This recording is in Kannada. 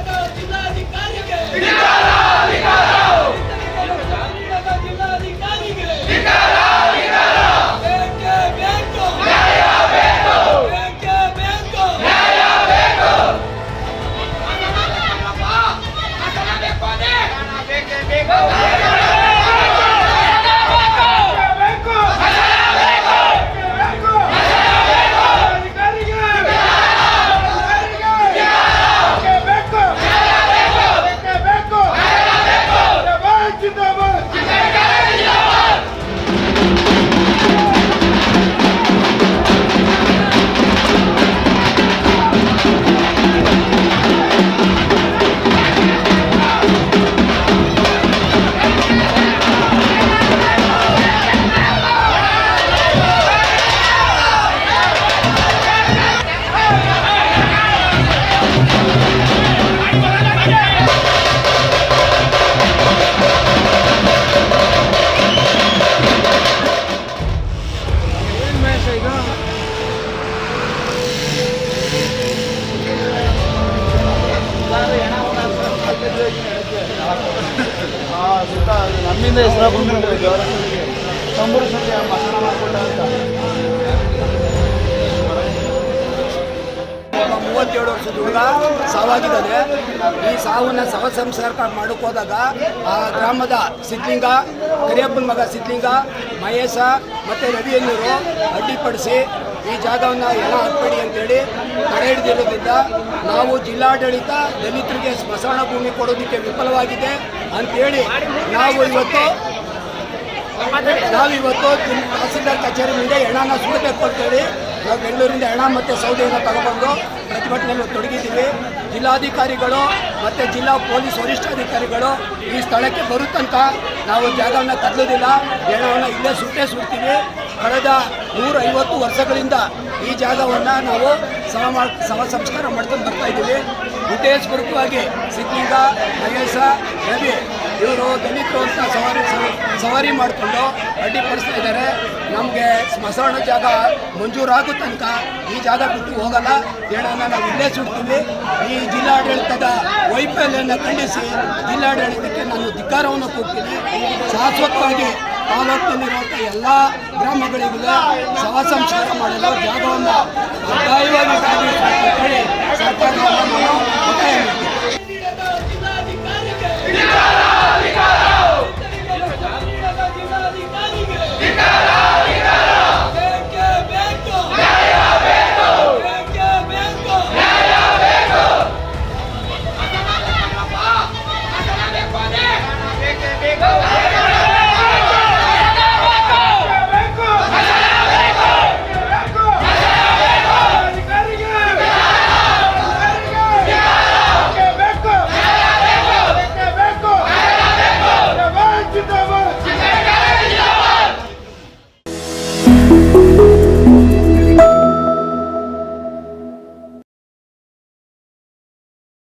todos, ನಮ್ಮಿಂದ ಹೆಸರು ಬಂದ್ಬಿಟ್ಟು ತಂಬೂರು ಸಂಜೆ ಮಸಾಲ ಮಾಡಿಕೊಂಡ ಅಂತ. ಮೂವತ್ತೇಳು ವರ್ಷದ ಹುಡುಗ ಸಾವಾಗಿದ್ದಾನೆ. ಈ ಸಾವನ್ನ ಸವ ಸಂಸ್ಕಾರ ಮಾಡಕ್ಕೆ ಹೋದಾಗ ಆ ಗ್ರಾಮದ ಸಿದ್ಲಿಂಗ ಕರಿಯಪ್ಪನ ಮಗ ಸಿದ್ಲಿಂಗ ಮಹೇಶ ಮತ್ತು ರವಿಯನ್ನೂರು ಅಡ್ಡಿಪಡಿಸಿ ಈ ಜಾಗವನ್ನು ಎಲ್ಲ ಹಾಕ್ಬೇಡಿ ಅಂತೇಳಿ ತಡೆ ಹಿಡಿದಿರೋದ್ರಿಂದ ನಾವು ಜಿಲ್ಲಾಡಳಿತ ದಲಿತರಿಗೆ ಸ್ಮಶಾನ ಭೂಮಿ ಕೊಡೋದಕ್ಕೆ ವಿಫಲವಾಗಿದೆ ಅಂತೇಳಿ ನಾವು ಇವತ್ತು ನಾವಿವತ್ತು ತಹಸೀಲ್ದಾರ್ ಕಚೇರಿ ಮುಂದೆ ಹೆಣನ ಸುಡಬೇಕು ಅಂತೇಳಿ ನಾವು ಬೆಂಗಳೂರಿಂದ ಹೆಣ ಮತ್ತು ಸೌದೆಯನ್ನು ತಗೊಬಂದು ಪ್ರತಿಭಟನೆಯಲ್ಲಿ ತೊಡಗಿದ್ದೀವಿ. ಜಿಲ್ಲಾಧಿಕಾರಿಗಳು ಮತ್ತು ಜಿಲ್ಲಾ ಪೊಲೀಸ್ ವರಿಷ್ಠಾಧಿಕಾರಿಗಳು ಈ ಸ್ಥಳಕ್ಕೆ ಬರುತ್ತಂತ ನಾವು ಜಾಗವನ್ನು ಕದಲೋದಿಲ್ಲ ಹೆಣವನ್ನು ಇಲ್ಲೇ ಸುಟ್ಟೇ ಸುಡ್ತೀವಿ. ಕಳೆದ ನೂರೈವತ್ತು ವರ್ಷಗಳಿಂದ ಈ ಜಾಗವನ್ನು ನಾವು ಸಮ ಸಮ ಸಂಸ್ಕಾರ ಮಾಡ್ಕೊಂಡು ಬರ್ತಾ ಇದ್ದೀವಿ. ಉದ್ದೇಶಪೂರ್ವಕವಾಗಿ ಸಿದ್ಲಿಂಗ ಮಹೇಶ ರವಿ ಇವರು ದಲಿತರು ಅಂತ ಸವಾರಿ ಸವಾರಿ ಮಾಡಿಕೊಂಡು ಅಡ್ಡಿಪಡಿಸ್ತಾ ಇದ್ದಾರೆ. ನಮಗೆ ಸ್ಮಶಾನ ಜಾಗ ಮಂಜೂರಾಗೋ ತನಕ ಈ ಜಾಗ ಬಿಟ್ಟು ಹೋಗಲ್ಲ. ಹೇಳೋಣ ನಾವು ಇಲ್ಲೇ ಸುಡ್ತೀವಿ. ಈ ಜಿಲ್ಲಾಡಳಿತದ ವೈಫಲ್ಯವನ್ನು ಖಂಡಿಸಿ ಜಿಲ್ಲಾಡಳಿತಕ್ಕೆ ನಾನು ಧಿಕ್ಕಾರವನ್ನು ಕೊಡ್ತೀನಿ. ಶಾಶ್ವತವಾಗಿ ತಾಲೂಕಿನಲ್ಲಿರುವಂಥ ಎಲ್ಲ ಗ್ರಾಮಗಳಿಗೂ ಸಹ ಸಂಸ್ಕಾರ ಮಾಡಲು ಜಾಗವನ್ನು ಕಡ್ಡಾಯವಾಗಿ ಸರ್ಕಾರವನ್ನು ನಾನು